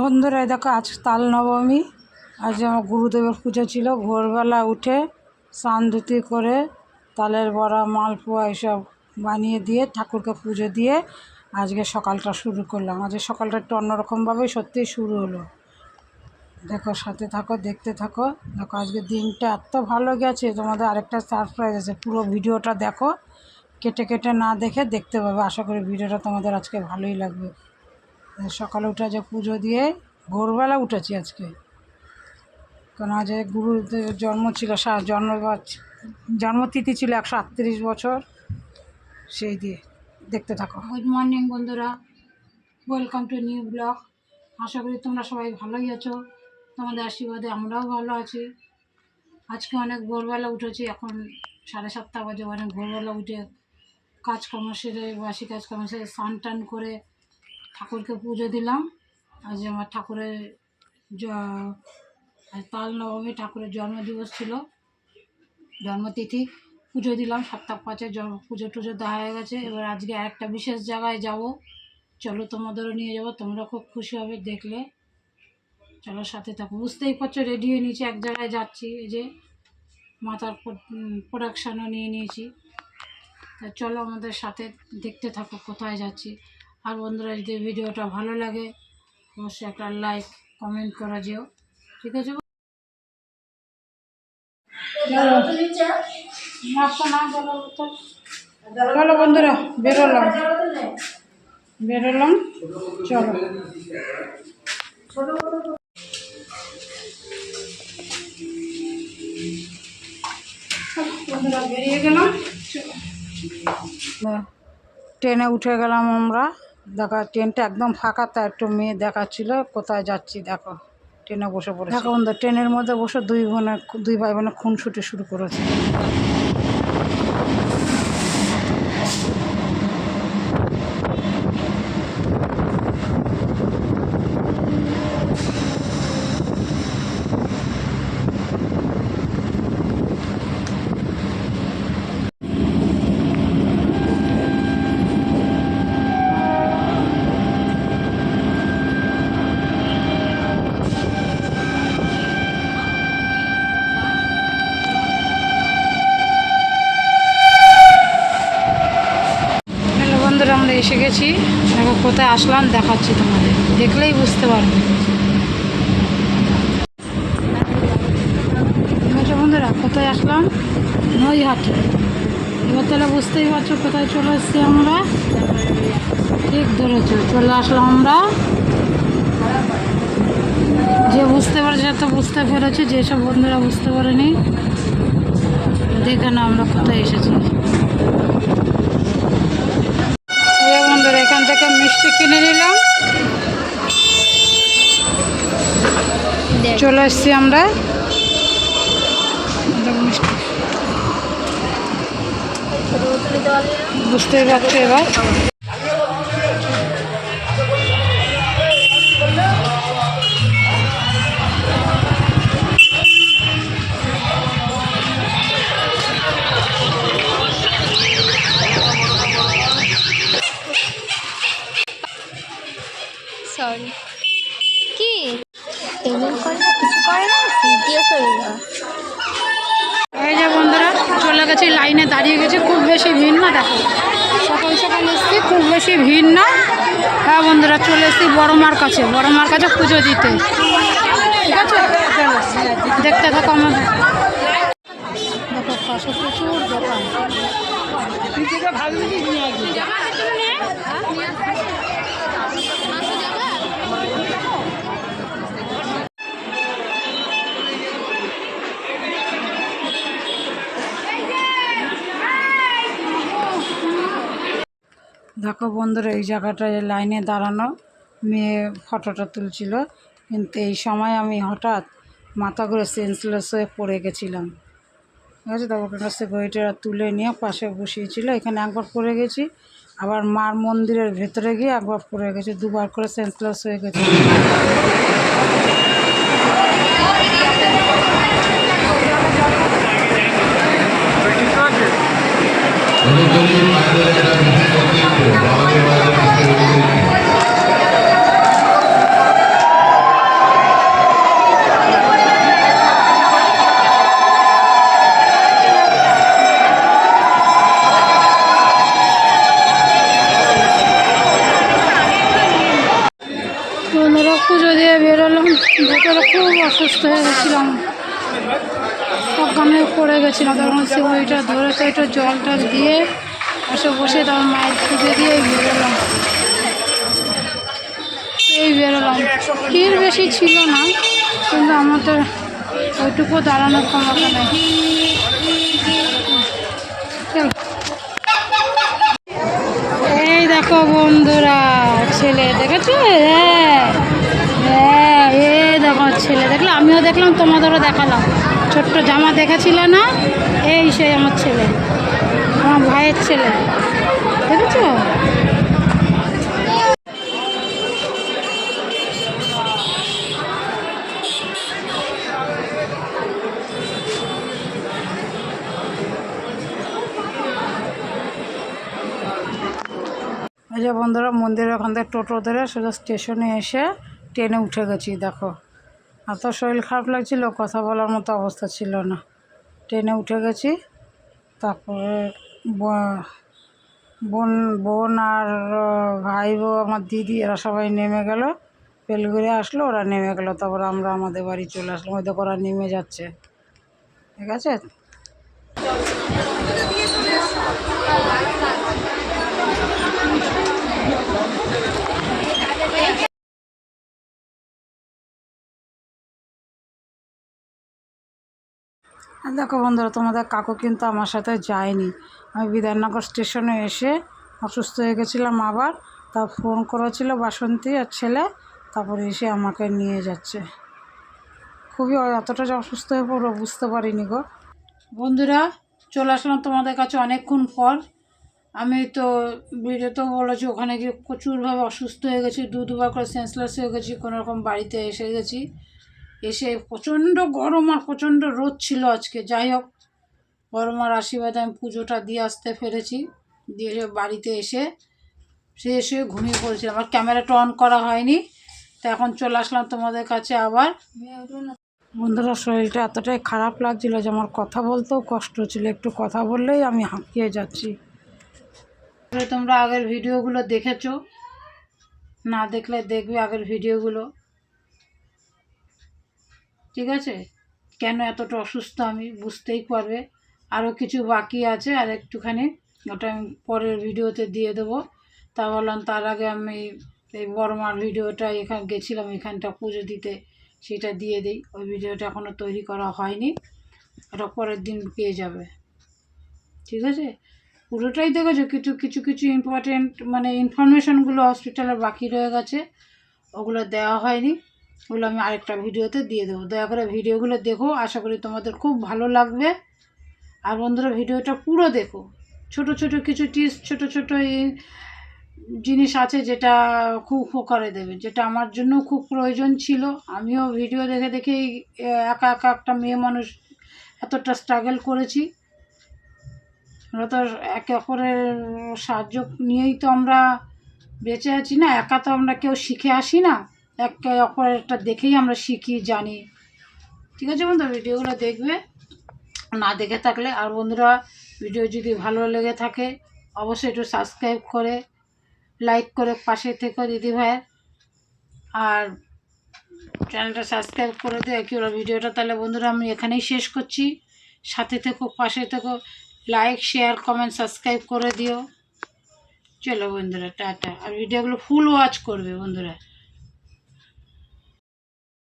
বন্ধুরা দেখো, আজ তাল নবমী আজ আমার গুরুদেবের পুজো ছিল। ভোরবেলা উঠে স্নান ধুতি করে তালের বড়া, মালপোয়া এসব বানিয়ে দিয়ে ঠাকুরকে পুজো দিয়ে আজকে সকালটা শুরু করলাম। আজকে সকালটা একটু অন্যরকমভাবেই সত্যিই শুরু হলো। দেখো, সাথে থাকো, দেখতে থাকো। দেখো, আজকে দিনটা এত ভালো গেছে, তোমাদের আরেকটা সারপ্রাইজ আছে। পুরো ভিডিওটা দেখো। কেটে কেটে না দেখে দেখতে পাবে। আশা করি ভিডিওটা তোমাদের আজকে ভালোই লাগবে। সকালে উঠে যে পুজো দিয়ে ভোরবেলা উঠেছি আজকে। কারণ আজ গুরুদেবের জন্ম ছিল জন্ম জন্মতিথি ছিল একশো আটত্রিশ বছর। সেই দিয়ে দেখতে থাকো। গুড মর্নিং বন্ধুরা। ওয়েলকাম টু নিউ ব্লগ আশা করি তোমরা সবাই ভালোই আছো। তোমাদের আশীর্বাদে আমরাও ভালো আছি। আজকে অনেক ভোরবেলা উঠেছি, এখন সাড়ে সাতটা বাজে। অনেক ভোরবেলা উঠে কাজকর্ম সেরে বাসি কাজকর্ম সেরে স্নান টান করে ঠাকুরকে পুজো দিলাম। আজ আমার ঠাকুরের তাল নবমী ঠাকুরের জন্মদিবস ছিল। জন্মতিথি, পুজো দিলাম। সপ্তাহ পাঁচে পুজো টুজো দেওয়া হয়ে গেছে। এবার আজকে একটা বিশেষ জায়গায় যাব। চলো তোমাদেরও নিয়ে যাব, তোমরা খুব খুশি হবে দেখলে। চলো সাথে থাকো। বুঝতেই পারছ রেডি হয়ে নিয়েছি। এক জায়গায় যাচ্ছি, এই যে মাথার প্রোডাকশানও নিয়ে নিয়েছি। তা চলো আমাদের সাথে দেখতে থাকো, কোথায় যাচ্ছি। আর বন্ধুরা যদি ভিডিওটা ভালো লাগে অবশ্যই একটা লাইক কমেন্ট করা যেও ঠিক আছে চলো। বন্ধুরা বেরোলাম। বেরোলাম। চলো। বেরিয়ে গেলাম। ট্রেনে উঠে গেলাম আমরা। দেখা, ট্রেনটা একদম ফাঁকা, তা একটু মেয়ে দেখাচ্ছিল, কোথায় যাচ্ছি দেখো। ট্রেনে বসে পড়ে দেখো বন্ধু, ট্রেনের মধ্যে বসে দুই বোনে, দুই ভাই বোনে খুন ছুটে শুরু করেছে হ্যালো বন্ধুরা আমরা এসে গেছি দেখো কোথায় আসলাম দেখাচ্ছি তোমাদের। দেখলেই বুঝতে পারবে। বন্ধুরা, কোথায় আসলাম? নৈহাটি। এবার তাহলে বুঝতেই পারছ কোথায় চলে এসেছি আমরা। ঠিক ধরেছো, চলে আসলাম আমরা। যে বুঝতে পারছে তো বুঝতে পেরেছে যেসব বন্ধুরা বুঝতে পারেনি। দেখে না আমরা কোথায় এসেছি এই যে বন্ধুরা এখান থেকে মিষ্টি কিনে নিলাম। চলে আসছি আমরা। বুঝতেই পারছ এবার? পেমেন্ট করে না কিছু করে না ভিডিও করে না। এই যে বন্ধুরা চলে গেছি লাইনে দাঁড়িয়ে গেছি খুব বেশি ভিড় না দেখো। সকাল সকাল এসছি খুব বেশি ভিড় না। হ্যাঁ বন্ধুরা চলে এসছি বড় মার কাছে বড় মার কাছে পুজো দিতে। ঠিক আছে? দেখতে থাকো আমাদের। দেখো পাশে প্রচুর দোকান। দেখো বন্ধুরা, এই জায়গাটায় লাইনে দাঁড়ানো মেয়ে ফটোটা তুলছিল। কিন্তু এই সময় আমি হঠাৎ মাথা ঘুরে সেন্সলেস হয়ে পড়ে গেছিলাম। ঠিক আছে তারপর কাছে গড়িটা তুলে নিয়ে পাশে বসিয়েছিল। এখানে একবার পড়ে গেছি, আবার মার মন্দিরের ভেতরে গিয়ে একবার পড়ে গেছি, দুবার করে সেন্সলেস হয়ে গেছি। বন্ধুরা পুজো দিয়ে বেরোলাম ভেতরে খুব অসুস্থ হয়ে গেছিলাম। অজ্ঞানে পড়ে গেছিলাম। তখন সে ওইটা ধরে তো একটু জল টল দিয়ে বসে বসে তারপর মায়ের পুজো দিয়ে বেরোলাম এই বেরোলাম ভিড় বেশি ছিল না, কিন্তু আমাদের ওইটুকু দাঁড়ানোর ক্ষমতা নেই। এই দেখো বন্ধুরা। ছেলে, দেখেছ? হ্যাঁ। হ্যাঁ এ দেখো ছেলে। দেখলে, আমিও দেখলাম, তোমাদেরও দেখালাম। ছোট্ট জামা দেখেছিল না? এই সেই আমার ছেলে, আমার ভাইয়ের ছেলে। দেখেছ? যে বন্ধুরা মন্দিরের ওখান থেকে টোটো ধরে সোজা স্টেশনে এসে ট্রেনে উঠে গেছি, দেখো। এত শরীর খারাপ লাগছিল, কথা বলার মতো অবস্থা ছিল না। ট্রেনে উঠে গেছি, তারপরে বোন বোন আর ভাই বউ আমার দিদি, এরা সবাই নেমে গেল। বেলগুড়ি আসলো, ওরা নেমে গেলো, তারপর আমরা আমাদের বাড়ি চলে আসলাম। ওই দেখো ওরা নেমে যাচ্ছে। ঠিক আছে? দেখো বন্ধুরা, তোমাদের কাকু কিন্তু আমার সাথে যায়নি। আমি বিধাননগর স্টেশনে এসে অসুস্থ হয়ে গেছিলাম আবার, তা ফোন করেছিল বাসন্তী আর ছেলে, তারপরে এসে আমাকে নিয়ে যাচ্ছে। খুবই এতটা যে অসুস্থ হয়ে পড়ব, বুঝতে পারিনি গো। বন্ধুরা, চলে আসলাম তোমাদের কাছে অনেকক্ষণ পর। আমি তো ভিডিওতেও বলেছি, ওখানে গিয়ে প্রচুরভাবে অসুস্থ হয়ে গেছি দু দুবার করে সেন্সলেস হয়ে গেছি কোনো রকম বাড়িতে এসে গেছি। এসে প্রচণ্ড গরম আর প্রচণ্ড রোদ ছিল আজকে। যাই হোক গরম আর আশীর্বাদে আমি পুজোটা দিয়ে আসতে পেরেছি। দিয়ে বাড়িতে এসে সে এসে ঘুমিয়ে পড়েছিলাম আমার ক্যামেরাটা অন করা হয়নি, তো এখন চলে আসলাম তোমাদের কাছে আবার। বন্ধুরা, শরীরটা এতটাই খারাপ লাগছিল যে আমার কথা বলতেও কষ্ট হচ্ছিল। একটু কথা বললেই আমি হাঁপিয়ে যাচ্ছি। তোমরা আগের ভিডিওগুলো দেখেছ? না দেখলে দেখবে আগের ভিডিওগুলো। ঠিক আছে? কেন এতটা অসুস্থ আমি বুঝতেই পারবে। আরও কিছু বাকি আছে, আর একটুখানি ওটা আমি পরের ভিডিওতে দিয়ে দেবো। তা বললাম, তার আগে আমি এই বড়মার ভিডিওটা এখানে, গেছিলাম এখানটা পুজো দিতে, সেটা দিয়ে দিই। ওই ভিডিওটা এখনও তৈরি করা হয়নি। ওটা পরের দিন পেয়ে যাবে। ঠিক আছে? পুরোটাই দেখেছ? কিছু কিছু কিছু ইম্পর্টেন্ট মানে ইনফরমেশনগুলো হসপিটালের বাকি রয়ে গেছে। ওগুলো দেওয়া হয়নি। ওগুলো আমি আরেকটা ভিডিওতে দিয়ে দেবো। দয়া করে ভিডিওগুলো দেখো আশা করি তোমাদের খুব ভালো লাগবে। আর বন্ধুরা ভিডিওটা পুরো দেখো। ছোট ছোট কিছু টিপস ছোট ছোট এই জিনিস আছে যেটা খুব উপকারে দেবে যেটা আমার জন্য খুব প্রয়োজন ছিল। আমিও ভিডিও দেখে আহ, একা একা একটা মেয়ে মানুষ এতটা স্ট্রাগল করেছি। আমরা তো একে অপরের সাহায্য নিয়েই তো আমরা বেঁচে আছি না একা তো আমরা কেউ শিখে আসি না। একে অপরেরটা দেখেই আমরা শিখি, জানি। ঠিক আছে বন্ধু ভিডিওগুলো দেখবে। না দেখে থাকলে, আর বন্ধুরা, ভিডিও যদি ভালো লেগে থাকে, অবশ্যই একটু সাবস্ক্রাইব করে লাইক করে পাশে থেকে দিদি আর চ্যানেলটা সাবস্ক্রাইব করে দিও কি হলো ভিডিওটা। তাহলে বন্ধুরা, আমি এখানেই শেষ করছি। সাথে থেকো, পাশে থেকো লাইক শেয়ার কমেন্ট সাবস্ক্রাইব করে দিও। চলো বন্ধুরা, টাটা। আর ভিডিওগুলো ফুল ওয়াচ করবে বন্ধুরা।